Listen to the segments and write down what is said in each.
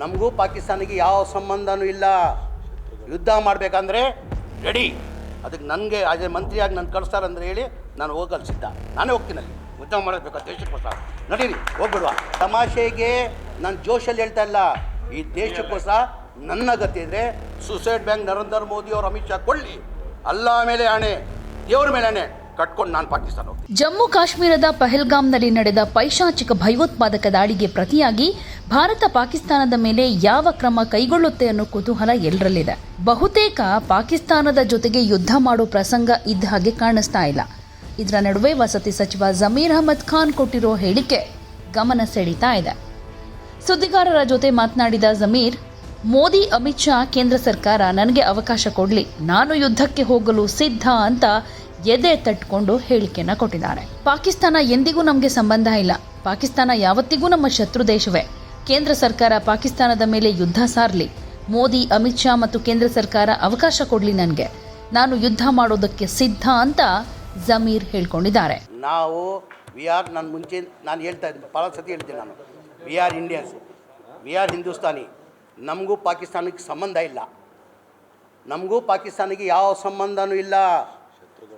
ನಮಗೂ ಪಾಕಿಸ್ತಾನಿಗೆ ಯಾವ ಸಂಬಂಧನೂ ಇಲ್ಲ. ಯುದ್ಧ ಮಾಡಬೇಕಂದ್ರೆ ರೆಡಿ ಅದಕ್ಕೆ ನನಗೆ ಅದೇ ಮಂತ್ರಿಯಾಗಿ ನಾನು ಅಂದರೆ ಹೇಳಿ ನಾನು ಹೋಗಲು ಸಿದ್ಧ. ನಾನೇ ಹೋಗ್ತೀನಿ ಅಲ್ಲಿ. ಯುದ್ಧ ಮಾಡಬೇಕು ದೇಶಕ್ಕೋಸ್ಕರ ನಡೀರಿ, ಹೋಗ್ಬಿಡುವ. ತಮಾಷೆಗೆ ನಾನು ಜೋಶಲ್ಲಿ ಹೇಳ್ತಾ ಇಲ್ಲ. ಈ ದೇಶಕ್ಕೋಸ್ಕರ ನನ್ನ ಗತಿ ಇದ್ರೆ ಸುಸೈಡ್ ಬ್ಯಾಂಕ್ ನರೇಂದ್ರ ಮೋದಿ ಅವರು ಅಮಿತ್ ಶಾ ಕೊಳ್ಳಿ ಅಲ್ಲ ಮೇಲೆ ಆಣೆ, ದೇವ್ರ ಮೇಲೆ ಆಣೆ. ಕಟ್ಕೊಂಡು ನಾನು ಪಾಕಿಸ್ತಾನ ಜಮ್ಮು ಕಾಶ್ಮೀರದ ಪಹಲ್ಗಾಮ್ನಲ್ಲಿ ನಡೆದ ಪೈಶಾಚಿಕ ಭಯೋತ್ಪಾದಕ ದಾಳಿಗೆ ಪ್ರತಿಯಾಗಿ ಭಾರತ ಪಾಕಿಸ್ತಾನದ ಮೇಲೆ ಯಾವ ಕ್ರಮ ಕೈಗೊಳ್ಳುತ್ತೆ ಅನ್ನೋ ಕುತೂಹಲ ಎಲ್ಲರಲ್ಲಿದೆ ಬಹುತೇಕ ಪಾಕಿಸ್ತಾನದ ಜೊತೆಗೆ ಯುದ್ಧ ಮಾಡೋ ಪ್ರಸಂಗ ಇದ್ದ ಹಾಗೆ ಕಾಣಿಸ್ತಾ ಇಲ್ಲ. ಇದರ ನಡುವೆ ವಸತಿ ಸಚಿವ ಜಮೀರ್ ಅಹಮದ್ ಖಾನ್ ಕೊಟ್ಟಿರೋ ಹೇಳಿಕೆ ಗಮನ ಸೆಳೀತಾ ಇದೆ. ಸುದ್ದಿಗಾರರ ಜೊತೆ ಮಾತನಾಡಿದ ಜಮೀರ್, ಮೋದಿ, ಅಮಿತ್ ಶಾ, ಕೇಂದ್ರ ಸರ್ಕಾರ ನನಗೆ ಅವಕಾಶ ಕೊಡಲಿ. ನಾನು ಯುದ್ಧಕ್ಕೆ ಹೋಗಲು ಸಿದ್ಧ ಅಂತ ಎದೆ ತಟ್ಕೊಂಡು ಹೇಳಿಕೆಯನ್ನ ಕೊಟ್ಟಿದ್ದಾರೆ. ಪಾಕಿಸ್ತಾನ ಎಂದಿಗೂ ನಮಗೆ ಸಂಬಂಧ ಇಲ್ಲ. ಪಾಕಿಸ್ತಾನ ಯಾವತ್ತಿಗೂ ನಮ್ಮ ಶತ್ರು ದೇಶವೇ. ಕೇಂದ್ರ ಸರ್ಕಾರ ಪಾಕಿಸ್ತಾನದ ಮೇಲೆ ಯುದ್ಧ ಸಾರಲಿ. ಮೋದಿ, ಅಮಿತ್ ಶಾ ಮತ್ತು ಕೇಂದ್ರ ಸರ್ಕಾರ ಅವಕಾಶ ಕೊಡಲಿ ನನಗೆ. ನಾನು ಯುದ್ಧ ಮಾಡೋದಕ್ಕೆ ಸಿದ್ಧ ಅಂತ ಜಮೀರ್ ಹೇಳ್ಕೊಂಡಿದ್ದಾರೆ. ನಾವು, ವಿ ಆರ್, ನಾನು ಮುಂಚೆ ನಾನು ಹೇಳ್ತಾ ಇದ್ದೀನಿ ಭಾಳ ಸತಿ ಹೇಳ್ತೀನಿ ನಾನು. We are Indians, we are Hindustani. ನಮಗೂ ಪಾಕಿಸ್ತಾನಕ್ಕೆ ಸಂಬಂಧ ಇಲ್ಲ. ನಮಗೂ ಪಾಕಿಸ್ತಾನಿಗೆ ಯಾವ ಸಂಬಂಧನೂ ಇಲ್ಲ.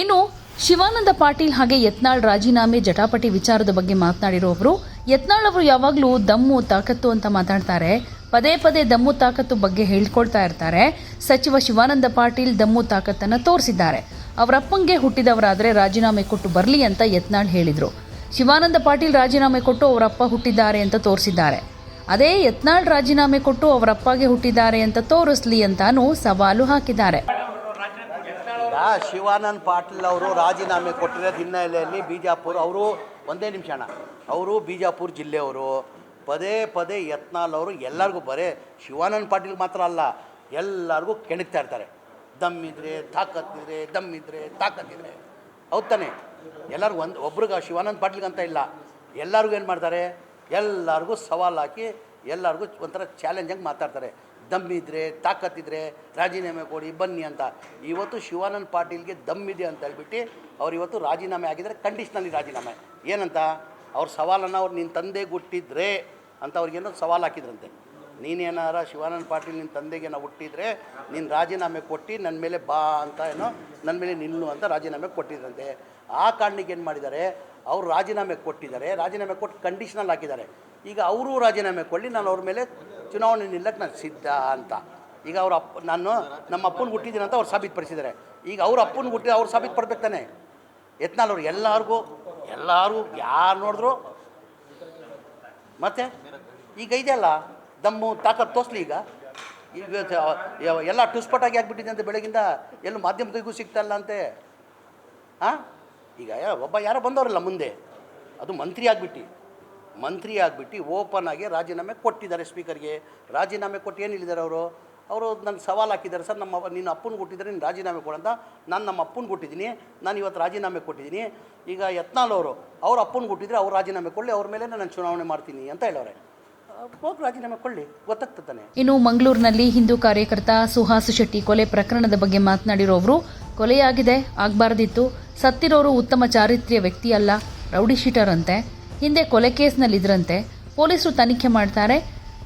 ಇನ್ನು, ಶಿವಾನಂದ ಪಾಟೀಲ್ ಹಾಗೆ ಯತ್ನಾಳ್ ರಾಜೀನಾಮೆ ಜಟಾಪಟಿ ವಿಚಾರದ ಬಗ್ಗೆ ಮಾತನಾಡಿರೋ ಅವರು ಯತ್ನಾಳ್ ಅವರು ಯಾವಾಗಲೂ ದಮ್ಮು, ತಾಕತ್ತು ಅಂತ ಮಾತಾಡ್ತಾರೆ. ಪದೇ ಪದೇ ದಮ್ಮು, ತಾಕತ್ತು ಬಗ್ಗೆ ಹೇಳ್ಕೊಳ್ತಾ ಇರ್ತಾರೆ. ಸಚಿವ ಶಿವಾನಂದ ಪಾಟೀಲ್ ದಮ್ಮು, ತಾಕತ್ತನ್ನು ತೋರಿಸಿದ್ದಾರೆ. ಅವರಪ್ಪಂಗೆ ಹುಟ್ಟಿದವರಾದರೆ ರಾಜೀನಾಮೆ ಕೊಟ್ಟು ಬರಲಿ ಅಂತ ಯತ್ನಾಳ್ ಹೇಳಿದರು. ಶಿವಾನಂದ ಪಾಟೀಲ್ ರಾಜೀನಾಮೆ ಕೊಟ್ಟು ಅವರಪ್ಪ ಹುಟ್ಟಿದ್ದಾರೆ ಅಂತ ತೋರಿಸಿದ್ದಾರೆ. ಅದೇ ಯತ್ನಾಳ್ ರಾಜೀನಾಮೆ ಕೊಟ್ಟು ಅವರಪ್ಪಗೆ ಹುಟ್ಟಿದ್ದಾರೆ ಅಂತ ತೋರಿಸ್ಲಿ ಅಂತಾನೂ ಸವಾಲು ಹಾಕಿದ್ದಾರೆ. ಶಿವಾನಂದ್ ಪಾಟೀಲ್ ಅವರು ರಾಜೀನಾಮೆ ಕೊಟ್ಟಿರೋ ಹಿನ್ನೆಲೆಯಲ್ಲಿ ಬಿಜಾಪುರ ಅವರು, ಒಂದೇ ನಿಮಿಷ ಅಣ್ಣ, ಅವರು ಬಿಜಾಪುರ ಜಿಲ್ಲೆಯವರು, ಪದೇ ಪದೇ ಯತ್ನಾಲ್ ಅವರು ಎಲ್ಲರಿಗೂ ಬರೇ ಶಿವಾನಂದ್ ಪಾಟೀಲ್ ಮಾತ್ರ ಅಲ್ಲ, ಎಲ್ಲರಿಗೂ ಕೆಣಕ್ತಾ ಇರ್ತಾರೆ. ದಮ್ಮಿದ್ರೆ ತಾಕತ್ತಿದ್ರೆ ದಮ್ಮಿದ್ರೆ ತಾಕತ್ತಿದ್ರೆ ಹೌದ್ ತಾನೆ? ಎಲ್ಲರಿಗೂ ಒಂದು, ಒಬ್ರಿಗೆ ಶಿವಾನಂದ್ ಪಾಟೀಲ್ಗೆ ಅಂತ ಇಲ್ಲ. ಎಲ್ಲರಿಗೂ ಏನು ಮಾಡ್ತಾರೆ? ಎಲ್ಲರಿಗೂ ಸವಾಲು ಹಾಕಿ ಎಲ್ಲರಿಗೂ ಒಂಥರ ಚಾಲೆಂಜಾಗಿ ಮಾತಾಡ್ತಾರೆ. ದಮ್ಮಿದ್ರೆ ತಾಕತ್ತಿದ್ರೆ ರಾಜೀನಾಮೆ ಕೊಡಿ, ಬನ್ನಿ ಅಂತ. ಇವತ್ತು ಶಿವಾನಂದ್ ಪಾಟೀಲ್ಗೆ ದಮ್ಮಿದೆ ಅಂತ ಹೇಳ್ಬಿಟ್ಟು ಅವ್ರು ಇವತ್ತು ರಾಜೀನಾಮೆ ಆಗಿದ್ದಾರೆ ಕಂಡೀಷ್ನಲ್ಲಿ ರಾಜೀನಾಮೆ. ಏನಂತ? ಅವ್ರ ಸವಾಲನ್ನು ಅವ್ರು ನಿನ್ನ ತಂದೆ ಹುಟ್ಟಿದ್ರೆ ಅಂತ ಅವ್ರಿಗೇನೋ ಸವಾಲು ಹಾಕಿದ್ರಂತೆ. ನೀನೇನಾರ ಶಿವಾನಂದ ಪಾಟೀಲ್ ನಿನ್ನ ತಂದೆಗೆ ನಾವು ಹುಟ್ಟಿದ್ರೆ ನೀನು ರಾಜೀನಾಮೆ ಕೊಟ್ಟು ನನ್ನ ಮೇಲೆ ಬಾ ಅಂತ ಏನೋ ನನ್ನ ಮೇಲೆ ನಿಲ್ಲು ಅಂತ ರಾಜೀನಾಮೆ ಕೊಟ್ಟಿದ್ರಂತೆ. ಆ ಕಾರಣಕ್ಕೆ ಏನು ಮಾಡಿದ್ದಾರೆ? ಅವ್ರು ರಾಜೀನಾಮೆ ಕೊಟ್ಟಿದ್ದಾರೆ. ರಾಜೀನಾಮೆ ಕೊಟ್ಟು ಕಂಡೀಷನಲ್ ಹಾಕಿದ್ದಾರೆ. ಈಗ ಅವರು ರಾಜೀನಾಮೆ ಕೊಡಲಿ, ನಾನು ಅವ್ರ ಮೇಲೆ ಚುನಾವಣೆ ನಿಲ್ಲಕ್ಕೆ ನಾನು ಸಿದ್ಧ ಅಂತ. ಈಗ ಅವ್ರ ಅಪ್ಪ, ನಾನು ನಮ್ಮ ಅಪ್ಪನ ಹುಟ್ಟಿದ್ದೀನಿ ಅಂತ ಅವ್ರು ಸಾಬೀತುಪಡಿಸಿದ್ದಾರೆ ಈಗ ಅವ್ರ ಅಪ್ಪನ ಹುಟ್ಟಿ ಅವ್ರು ಸಾಬೀತುಪಡ್ಬೇಕು ತಾನೆ. ಎತ್ನಾಲ್ ಅವ್ರು ಎಲ್ಲರಿಗೂ ಎಲ್ಲರೂ ಯಾರು ನೋಡಿದ್ರು. ಮತ್ತೆ ಈಗ ಇದೆಯಲ್ಲ ದಮ್ಮು ತಾಕತ್ ತೋರಿಸ್ಲಿ ಈಗ. ಈಗ ಎಲ್ಲ ಟುಸ್ಪಟಾಗಿ ಆಗಿಬಿಟ್ಟಿದೆ ಅಂತ ಬೆಳಗಿಂದ ಎಲ್ಲೂ ಸಿಗ್ತಾ ಇಲ್ಲ ಅಂತೆ. ಹಾಂ ಈಗ ಒಬ್ಬ ಯಾರೋ ಬಂದವರಲ್ಲ ಮುಂದೆ. ಅದು ಮಂತ್ರಿ ಆಗಿಬಿಟ್ಟು. ಮಂತ್ರಿ ಆಗಿಬಿಟ್ಟು ಓಪನ್ ಆಗಿ ರಾಜೀನಾಮೆ ಕೊಟ್ಟಿದ್ದಾರೆ ಸ್ಪೀಕರ್ಗೆ. ರಾಜೀನಾಮೆ ಕೊಟ್ಟು ಏನು ಹೇಳಿದ್ದಾರೆ ಅವರು? ಅವರು ನನಗೆ ಸವಾಲು ಹಾಕಿದ್ದಾರೆ, ಸರ್, ನಮ್ಮ ನಿನ್ನ ಅಪ್ಪನ ಕೊಟ್ಟಿದ್ದಾರೆ ನೀನು ರಾಜೀನಾಮೆ ಕೊಡಂತ ನಾನು ನಮ್ಮ ಅಪ್ಪನ ಕೊಟ್ಟಿದ್ದೀನಿ, ನಾನು ಇವತ್ತು ರಾಜೀನಾಮೆ ಕೊಟ್ಟಿದ್ದೀನಿ. ಈಗ ಯತ್ನಾಲ್ ಅವರು, ಅವ್ರ ಅಪ್ಪನ ಕೊಟ್ಟಿದ್ರೆ ಅವ್ರು ರಾಜೀನಾಮೆ ಕೊಡಲಿ, ಅವ್ರ ಮೇಲೆ ನಾನು ಚುನಾವಣೆ ಮಾಡ್ತೀನಿ ಅಂತ ಹೇಳೋರೆ ರಾಜೀನಾಮೆ ಇನ್ನು ಮಂಗಳೂರಿನಲ್ಲಿ ಹಿಂದೂ ಕಾರ್ಯಕರ್ತ ಸುಹಾಸ್ ಶೆಟ್ಟಿ ಕೊಲೆ ಪ್ರಕರಣದ ಬಗ್ಗೆ ಮಾತನಾಡಿರೋ ಅವರು, ಕೊಲೆಯಾಗಿದೆ, ಆಗಬಾರ್ದಿತ್ತು. ಸತ್ತಿರೋರು ಉತ್ತಮ ಚಾರಿತ್ರ್ಯ ವ್ಯಕ್ತಿ ಅಲ್ಲ ರೌಡಿ ಶೀಟರ್ ಅಂತೆ. ಹಿಂದೆ ಕೊಲೆ ಕೇಸ್ನಲ್ಲಿದ್ದರಂತೆ ಪೊಲೀಸರು ತನಿಖೆ ಮಾಡ್ತಾರೆ.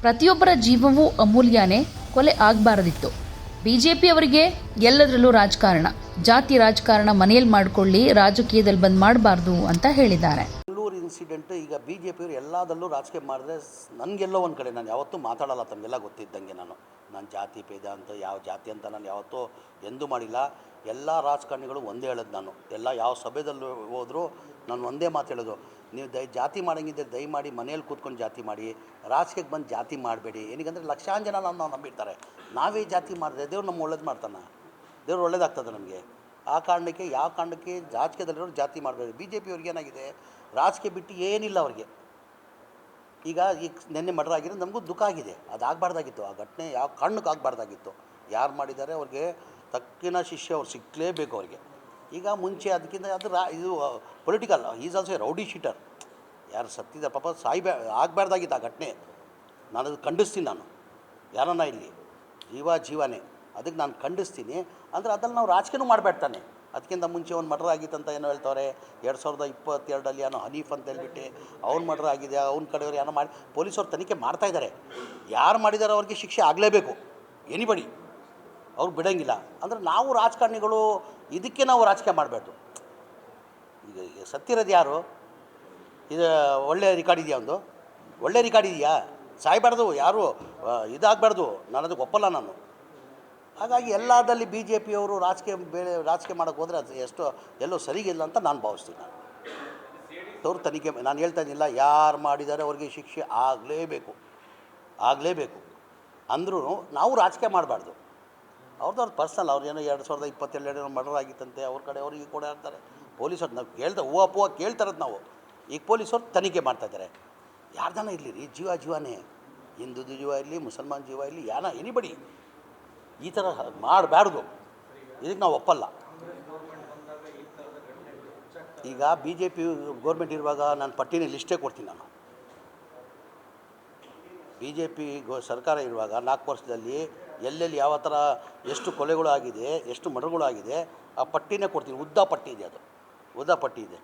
ಪ್ರತಿಯೊಬ್ಬರ ಜೀವವೂ ಅಮೂಲ್ಯನೇ. ಕೊಲೆ ಆಗಬಾರದಿತ್ತು. ಬಿ ಜೆ ಅವರಿಗೆ ಎಲ್ಲದರಲ್ಲೂ ರಾಜಕಾರಣ. ಜಾತಿ ರಾಜಕಾರಣ ಮನೆಯಲ್ಲಿ ಮಾಡಿಕೊಳ್ಳಿ, ರಾಜಕೀಯದಲ್ಲಿ ಬಂದ್ ಮಾಡಬಾರ್ದು ಅಂತ ಹೇಳಿದ್ದಾರೆ. ಬೆಂಗಳೂರು ಇನ್ಸಿಡೆಂಟ್ ಈಗ ಬಿ ಜೆ ಪಿಯವರು ಎಲ್ಲದಲ್ಲೂ ರಾಜಕೀಯ ಮಾಡಿದ್ರೆ ನನಗೆಲ್ಲೋ ಒಂದು ಕಡೆ, ನಾನು ಯಾವತ್ತೂ ಮಾತಾಡಲ್ಲ ತಮಗೆಲ್ಲ ಗೊತ್ತಿದ್ದಂಗೆ ನಾನು. ನಾನು ಜಾತಿ ಭೇದ ಅಂತ, ಯಾವ ಜಾತಿ ಅಂತ ನಾನು ಯಾವತ್ತೂ ಎಂದೂ ಮಾಡಿಲ್ಲ. ಎಲ್ಲ ರಾಜಕಾರಣಿಗಳು ಒಂದೇ ಹೇಳೋದು ನಾನು. ಎಲ್ಲ ಯಾವ ಸಭೆದಲ್ಲೂ ಹೋದರೂ ನಾನು ಒಂದೇ ಮಾತು ಹೇಳೋದು. ನೀವು ದಯ ಜಾತಿ ಮಾಡಂಗಿದ್ದರೆ ದಯಮಾಡಿ ಮನೇಲಿ ಕೂತ್ಕೊಂಡು ಜಾತಿ ಮಾಡಿ ರಾಜಕೀಯಕ್ಕೆ ಬಂದು ಜಾತಿ ಮಾಡಬೇಡಿ. ಏನಿಗಂದರೆ ಲಕ್ಷಾಂತರ ಜನ ನಾವು ನಂಬಿರ್ತಾರೆ. ನಾವೇ ಜಾತಿ ಮಾಡಿದ್ರೆ ದೇವ್ರು ನಮ್ಮ ಒಳ್ಳೇದು ಮಾಡ್ತಾನೆ? ದೇವ್ರು ಒಳ್ಳೇದಾಗ್ತದೆ ನಮಗೆ? ಆ ಕಾರಣಕ್ಕೆ ಯಾವ ಕಾರಣಕ್ಕೆ ರಾಜಕೀಯದಲ್ಲಿರೋರು ಜಾತಿ ಮಾಡಬೇಡಿ. ಬಿ ಜೆ ಪಿಯವ್ರಿಗೆ ಏನಾಗಿದೆ? ರಾಜಕೀಯ ಬಿಟ್ಟು ಏನಿಲ್ಲ ಅವ್ರಿಗೆ. ಈಗ ಈಗ ನಿನ್ನೆ ಮರ್ಡರ್ ಆಗಿರೋದು ನಮಗೂ ದುಃಖ ಆಗಿದೆ. ಅದು ಆಗಬಾರ್ದಾಗಿತ್ತು ಆ ಘಟನೆ ಯಾವ ಕಾರಣಕ್ಕೆ ಆಗಬಾರ್ದಾಗಿತ್ತು. ಯಾರು ಮಾಡಿದ್ದಾರೆ ಅವ್ರಿಗೆ ತಕ್ಕಿನ ಶಿಷ್ಯ ಅವ್ರು ಸಿಕ್ಕಲೇಬೇಕು ಅವ್ರಿಗೆ. ಈಗ ಮುಂಚೆ ಅದಕ್ಕಿಂತ ಅದು ರಾ ಇದು political is also a rowdy sheeter ಯಾರು ಸತ್ತಿದ್ದಾರೆ ಪಾಪ ಸಾಯ್ಬೇ, ಆಗಬಾರ್ದಾಗಿತ್ತು ಆ ಘಟನೆ. ನಾನು ಅದು ಖಂಡಿಸ್ತೀನಿ ನಾನು. ಯಾರನ್ನ ಇಲ್ಲಿ? ಜೀವ ಜೀವನೇ. ಅದಕ್ಕೆ ನಾನು ಖಂಡಿಸ್ತೀನಿ. ಅಂದರೆ ಅದ್ರಲ್ಲಿ ನಾವು ರಾಜಕೀಯನೂ ಮಾಡಬೇಡ್ತಾನೆ ಅದಕ್ಕಿಂತ ಮುಂಚೆ ಒಂದು ಮರ್ಡರ್ ಆಗಿತ್ತಂತ ಏನೋ ಹೇಳ್ತವ್ರೆ. ಎರಡು ಸಾವಿರದ ಇಪ್ಪತ್ತೆರಡಲ್ಲಿ ಏನೋ ಹನೀಫ್ ಅಂತ ಹೇಳ್ಬಿಟ್ಟು ಅವ್ನು ಮರ್ಡರ್ ಆಗಿದೆ, ಅವ್ನ ಕಡೆಯವ್ರು ಏನೋ ಮಾಡಿ ಪೊಲೀಸವ್ರು ತನಿಖೆ ಮಾಡ್ತಾಯಿದ್ದಾರೆ ಯಾರು ಮಾಡಿದಾರೋ ಅವ್ರಿಗೆ ಶಿಕ್ಷೆ ಆಗಲೇಬೇಕು. ಎನಿಬಡಿ ಅವ್ರು ಬಿಡೋಂಗಿಲ್ಲ. ಅಂದರೆ ನಾವು ರಾಜಕಾರಣಿಗಳು ಇದಕ್ಕೆ ನಾವು ರಾಜಕೀಯ ಮಾಡಬಾರ್ದು ಈಗ ಸತ್ತಿರೋದು ಯಾರು? ಇದು ಒಳ್ಳೆಯ ರಿಕಾರ್ಡ್ ಇದೆಯಾ ಒಂದು? ಒಳ್ಳೆ ರಿಕಾರ್ಡ್ ಇದೆಯಾ? ಸಾಯ್ಬಾರ್ದು, ಯಾರು ಇದಾಗಬಾರ್ದು. ನಾನು ಅದಕ್ಕೆ ಒಪ್ಪಲ್ಲ ನಾನು. ಹಾಗಾಗಿ ಎಲ್ಲದಲ್ಲಿ ಬಿ ಜೆ ಪಿಯವರು ರಾಜಕೀಯ ಬೇಳೆ ರಾಜಕೀಯ ಮಾಡೋಕ್ಕೆ ಹೋದರೆ ಅದು ಎಷ್ಟು, ಎಲ್ಲೋ ಸರಿಗಿಲ್ಲ ಅಂತ ನಾನು ಭಾವಿಸ್ತೀನಿ ನಾನು. ಅವ್ರು ತನಿಖೆ ನಾನು ಹೇಳ್ತಾ ಇದ್ದಿಲ್ಲ, ಯಾರು ಮಾಡಿದ್ದಾರೆ ಅವ್ರಿಗೆ ಶಿಕ್ಷೆ ಆಗಲೇಬೇಕು. ಆಗಲೇಬೇಕು. ಅಂದ್ರೂ ನಾವು ರಾಜಕೀಯ ಮಾಡಬಾರ್ದು. ಅವ್ರದ್ದು ಅವ್ರ ಪರ್ಸನಲ್, ಅವ್ರು ಏನೋ ಎರಡು ಸಾವಿರದ ಇಪ್ಪತ್ತೆರಡು ಮರ್ಡರ್ ಆಗಿತ್ತಂತೆ, ಅವ್ರ ಕಡೆ ಅವ್ರಿಗೆ ಕೂಡ ಇರ್ತಾರೆ ಪೊಲೀಸರು ನಾವು ಕೇಳ್ದೆ ಹೂವು ಪೂವ ಕೇಳ್ತಾರದು ನಾವು. ಈಗ ಪೊಲೀಸರು ತನಿಖೆ ಮಾಡ್ತಾಯಿದ್ದಾರೆ ಯಾರ್ದಾನ ಇರಲಿ ರೀ, ಜೀವ ಜೀವನೇ. ಹಿಂದೂ ಜೀವ ಇರಲಿ, ಮುಸಲ್ಮಾನ್ ಜೀವ ಇರಲಿ, ಯಾನ ಎನಿಬಡಿ ಈ ಥರ ಮಾಡಬಾರ್ದು. ಇದಕ್ಕೆ ನಾವು ಒಪ್ಪಲ್ಲ. ಈಗ ಬಿ ಜೆ ಪಿ ಗೌರ್ಮೆಂಟ್ ಇರುವಾಗ ನಾನು ಪಟ್ಟಿನ ಲಿಸ್ಟೇ ಕೊಡ್ತೀನಿ ನಾನು. ಬಿ ಜೆ ಪಿ ಗೋ ಸರ್ಕಾರ ಇರುವಾಗ ನಾಲ್ಕು ವರ್ಷದಲ್ಲಿ ಎಲ್ಲೆಲ್ಲಿ ಯಾವ ಥರ ಎಷ್ಟು ಕೊಲೆಗಳು ಆಗಿದೆ ಎಷ್ಟು ಮರ್ಡರ್ಗಳು ಆಗಿದೆ ಆ ಪಟ್ಟಿನೇ ಕೊಡ್ತೀನಿ. ಉದ್ದ ಪಟ್ಟಿ ಇದೆ ಅದು. ಉದ್ದ ಪಟ್ಟಿ ಇದೆ.